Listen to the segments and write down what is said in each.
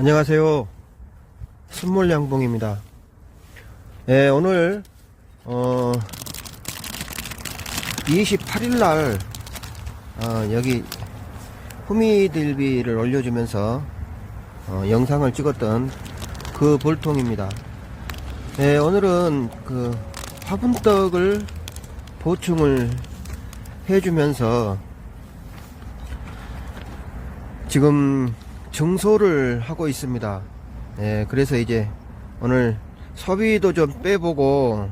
안녕하세요. 순몰양봉입니다. 예, 오늘, 어, 28일날, 어, 여기, 후미들비를 올려주면서, 어, 영상을 찍었던 그 볼통입니다. 예, 오늘은 그, 화분떡을 보충을 해주면서, 지금 증소를 하고 있습니다. 예, 그래서 이제 오늘 소비도 좀 빼보고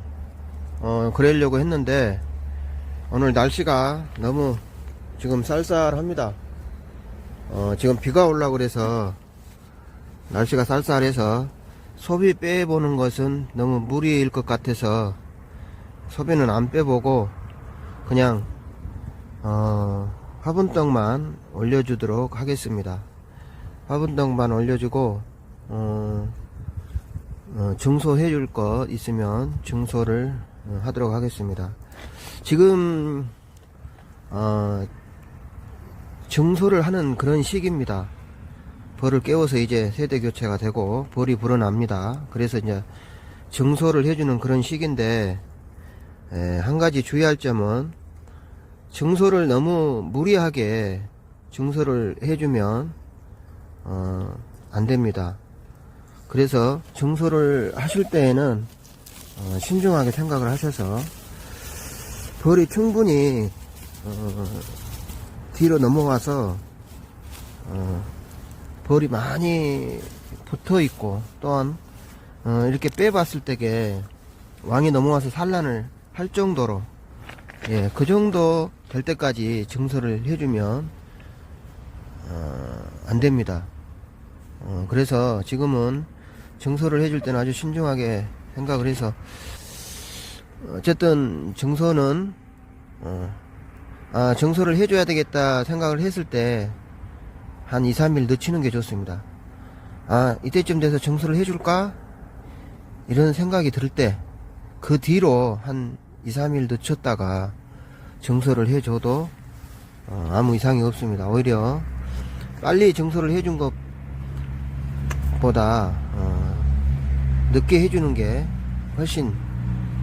어 그러려고 했는데 오늘 날씨가 너무 지금 쌀쌀합니다. 어 지금 비가 올라 그래서 날씨가 쌀쌀해서 소비 빼보는 것은 너무 무리일 것 같아서 소비는 안 빼보고 그냥 어 화분떡만 올려주도록 하겠습니다. 화분떡만 올려주고 어, 어, 증소 해 줄 것 있으면 증소를 어, 하도록 하겠습니다. 지금 어, 증소를 하는 그런 시기입니다. 벌을 깨워서 이제 세대 교체가 되고 벌이 불어납니다. 그래서 이제 증소를 해주는 그런 시기인데 에, 한 가지 주의할 점은 증소를 너무 무리하게 증소를 해주면 어, 안 됩니다. 그래서 증소를 하실 때에는 어, 신중하게 생각을 하셔서 벌이 충분히 어, 뒤로 넘어와서 어, 벌이 많이 붙어 있고 또한 어, 이렇게 빼봤을 때게 왕이 넘어와서 산란을 할 정도로 예, 그 정도 될 때까지 증서를 해주면 어, 안 됩니다. 어, 그래서 지금은 증서를 해줄 때는 아주 신중하게 생각을 해서 어쨌든 증서는 어, 아, 증서를 해줘야 되겠다 생각을 했을 때 한 2, 3일 늦추는 게 좋습니다. 아, 이때쯤 돼서 증서를 해줄까? 이런 생각이 들 때 그 뒤로 한 2, 3일 늦췄다가 증서를 해줘도 어, 아무 이상이 없습니다. 오히려 빨리 증서를 해준 것 보다 어, 늦게 해주는 게 훨씬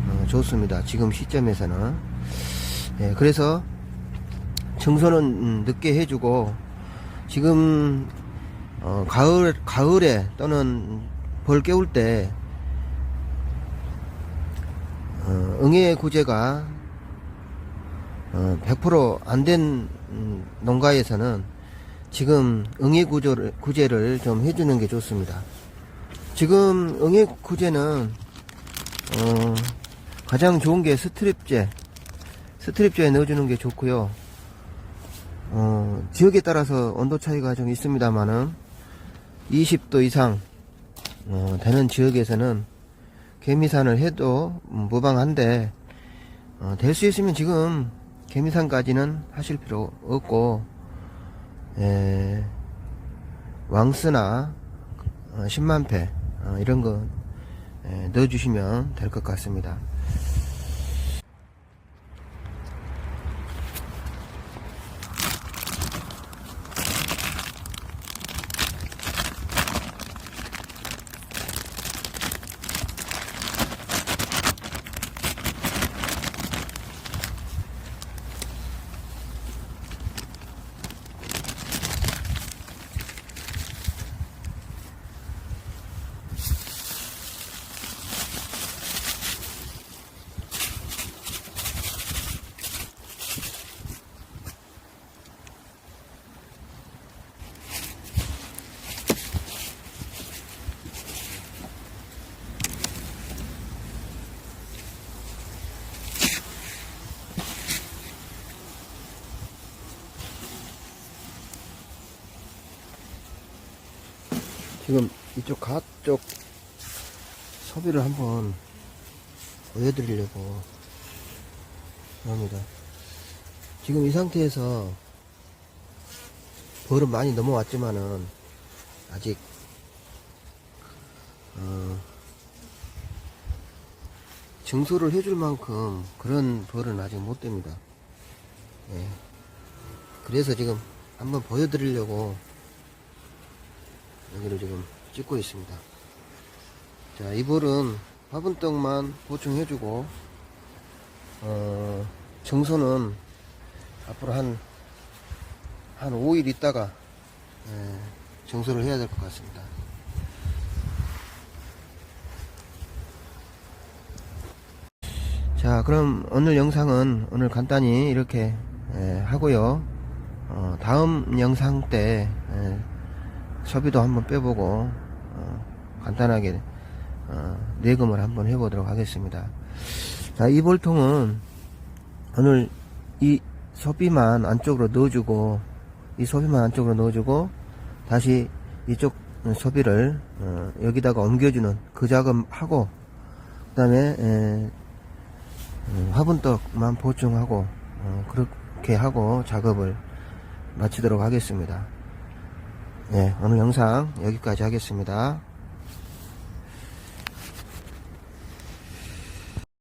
어, 좋습니다. 지금 시점에서는 예, 그래서 증서는 음, 늦게 해주고 지금 어, 가을 가을에 또는 벌 깨울 때 어, 응애 구제가 어, 100%안 된 농가에서는 지금 응애 구조를, 구제를 좀 해주는 게 좋습니다. 지금 응애 구제는 어, 가장 좋은 게 스트립제, 스트립제에 넣어주는 게 좋고요. 어, 지역에 따라서 온도 차이가 좀 있습니다만은 20도 이상 어, 되는 지역에서는 개미산을 해도 무방한데 어, 될 수 있으면 지금 개미산까지는 하실 필요 없고 에, 왕스나 어, 10만패 어, 이런 거 에, 넣어주시면 될 것 같습니다. 지금 이쪽 가 쪽 소비를 한번 보여드리려고 합니다. 지금 이 상태에서 벌은 많이 넘어왔지만은 아직 어, 증소를 해줄 만큼 그런 벌은 아직 못 됩니다. 예. 그래서 지금 한번 보여드리려고 여기를 지금 찍고 있습니다. 자, 이 볼은 화분떡만 보충해주고, 어, 정소는 앞으로 한, 한 5일 있다가, 예, 정소를 해야 될 것 같습니다. 자, 그럼 오늘 영상은 오늘 간단히 이렇게 예, 하고요. 어, 다음 영상 때 예, 소비도 한번 빼보고 어, 간단하게 어, 내금을 한번 해보도록 하겠습니다. 자, 이 볼통은 오늘 이 소비만 안쪽으로 넣어주고 이 소비만 안쪽으로 넣어주고 다시 이쪽 소비를 어, 여기다가 옮겨주는 그 작업하고 그 다음에 음, 화분떡만 보충하고 어, 그렇게 하고 작업을 마치도록 하겠습니다. 네, 오늘 영상 여기까지 하겠습니다.